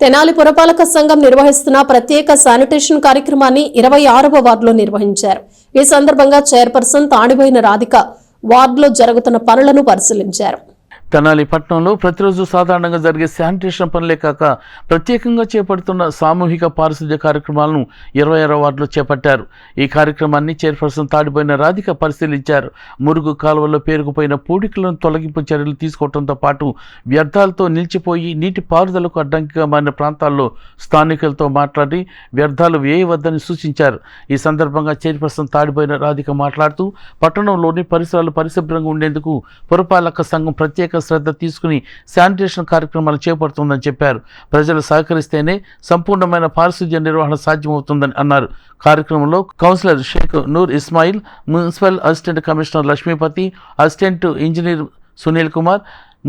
తెనాలి పురపాలక సంఘం నిర్వహిస్తున్న ప్రత్యేక శానిటేషన్ కార్యక్రమాన్ని ఇరవై ఆరవ వార్డులో నిర్వహించారు. ఈ సందర్భంగా చైర్పర్సన్ తాడిపోయిన రాధిక వార్డులో జరుగుతున్న పనులను పరిశీలించారు. తెనాలి పట్టణంలో ప్రతిరోజు సాధారణంగా జరిగే శానిటేషన్ పనులే కాక ప్రత్యేకంగా చేపడుతున్న సామూహిక పారిశుద్ధ్య కార్యక్రమాలను ఇరవై ఆరో వార్డులో చేపట్టారు. ఈ కార్యక్రమాన్ని చైర్పర్సన్ తాడిపోయిన రాధిక పరిశీలించారు. మురుగు కాలువల్లో పేరుకుపోయిన పూడికలను తొలగింపు చర్యలు తీసుకోవడంతో పాటు వ్యర్థాలతో నిలిచిపోయి నీటి పారుదలకు అడ్డంకిగా మారిన ప్రాంతాల్లో స్థానికులతో మాట్లాడి వ్యర్థాలు వేయవద్దని సూచించారు. ఈ సందర్భంగా చైర్పర్సన్ తాడిపోయిన రాధిక మాట్లాడుతూ పట్టణంలోని పరిసరాలు పరిశుభ్రంగా ఉండేందుకు పురపాలక సంఘం ప్రత్యేక శ్రద్ధ తీసుకుని శానిటేషన్ కార్యక్రమాలు చేపడుతుందని చెప్పారు. ప్రజలు సహకరిస్తేనే సంపూర్ణమైన పారిశుధ్య నిర్వహణ సాధ్యమవుతుందని అన్నారు. కార్యక్రమంలో councillor Shaik Noor Ismail municipal assistant commissioner Lakshmipati assistant engineer Sunil Kumar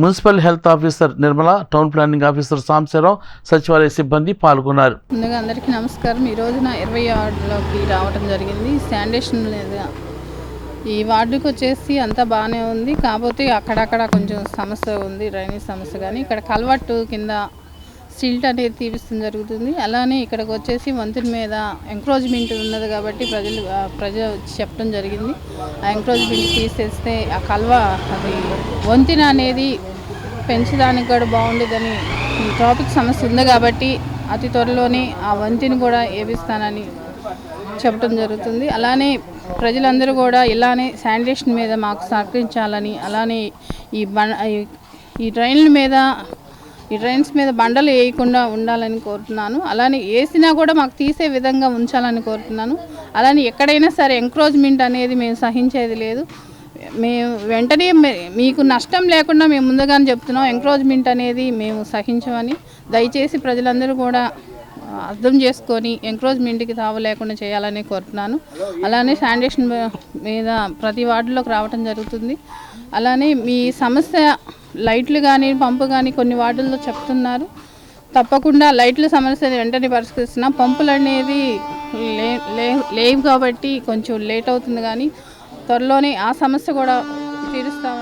municipal health officer Nirmala town planning officer Samsarao సచివాలయ సిబ్బంది పాల్గొన్నారు. ముందుగా అందరికీ నమస్కారం. ఈ రోజున ఇరవై ఆరులోకి రావడం జరిగింది. శానిటేషన్ ఈ వార్డుకి వచ్చేసి అంతా బాగానే ఉంది. కాకపోతే అక్కడక్కడ కొంచెం సమస్య ఉంది డ్రైనేజ్ సమస్య కానీ ఇక్కడ కల్వట్టు కింద సిల్ట్ అనేది తీపిస్తుంది జరుగుతుంది. అలానే ఇక్కడికి వచ్చేసి వంతుని మీద ఎంక్రోజ్మెంట్ ఉన్నది కాబట్టి ప్రజలు ప్రజలు చెప్పడం జరిగింది. ఆ ఎంక్రోజ్మెంట్ తీసేస్తే ఆ కల్వ అది వంతెన అనేది పెంచడానికి కూడా బాగుండేదని ట్రాఫిక్ సమస్య ఉంది కాబట్టి అతి త్వరలోనే ఆ వంతిని కూడా వేపిస్తానని చెప్పడం జరుగుతుంది. అలానే ప్రజలందరూ కూడా ఇలానే శానిటేషన్ మీద మాకు సహకరించాలని అలానే ఈ బండ ఈ- ట్రైన్ల మీద ఈ ట్రైన్స్ మీద బండలు వేయకుండా ఉండాలని కోరుతున్నాను. అలానే వేసినా కూడా మాకు తీసే విధంగా ఉంచాలని కోరుతున్నాను. అలానే ఎక్కడైనా సరే ఎంక్రోచ్మెంట్ అనేది మేము సహించేది లేదు. మేము వెంటనే మీకు నష్టం లేకుండా మేము ముందుగానే చెప్తున్నాం ఎంక్రోచ్మెంట్ అనేది మేము సహించమని. దయచేసి ప్రజలందరూ కూడా అర్థం చేసుకొని ఎంక్రోచ్మెంట్కి తావు లేకుండా చేయాలని కోరుతున్నాను. అలానే శానిటేషన్ మీద ప్రతి వార్డులోకి రావటం జరుగుతుంది. అలానే మీ సమస్య లైట్లు కానీ పంపు కానీ కొన్ని వార్డుల్లో చెప్తున్నారు. తప్పకుండా లైట్ల సమస్యని వెంటనే పరిష్కరిస్తున్నా. పంపులు అనేది లే లేవు కాబట్టి కొంచెం లేట్ అవుతుంది కానీ త్వరలోనే ఆ సమస్య కూడా తీరుస్తామని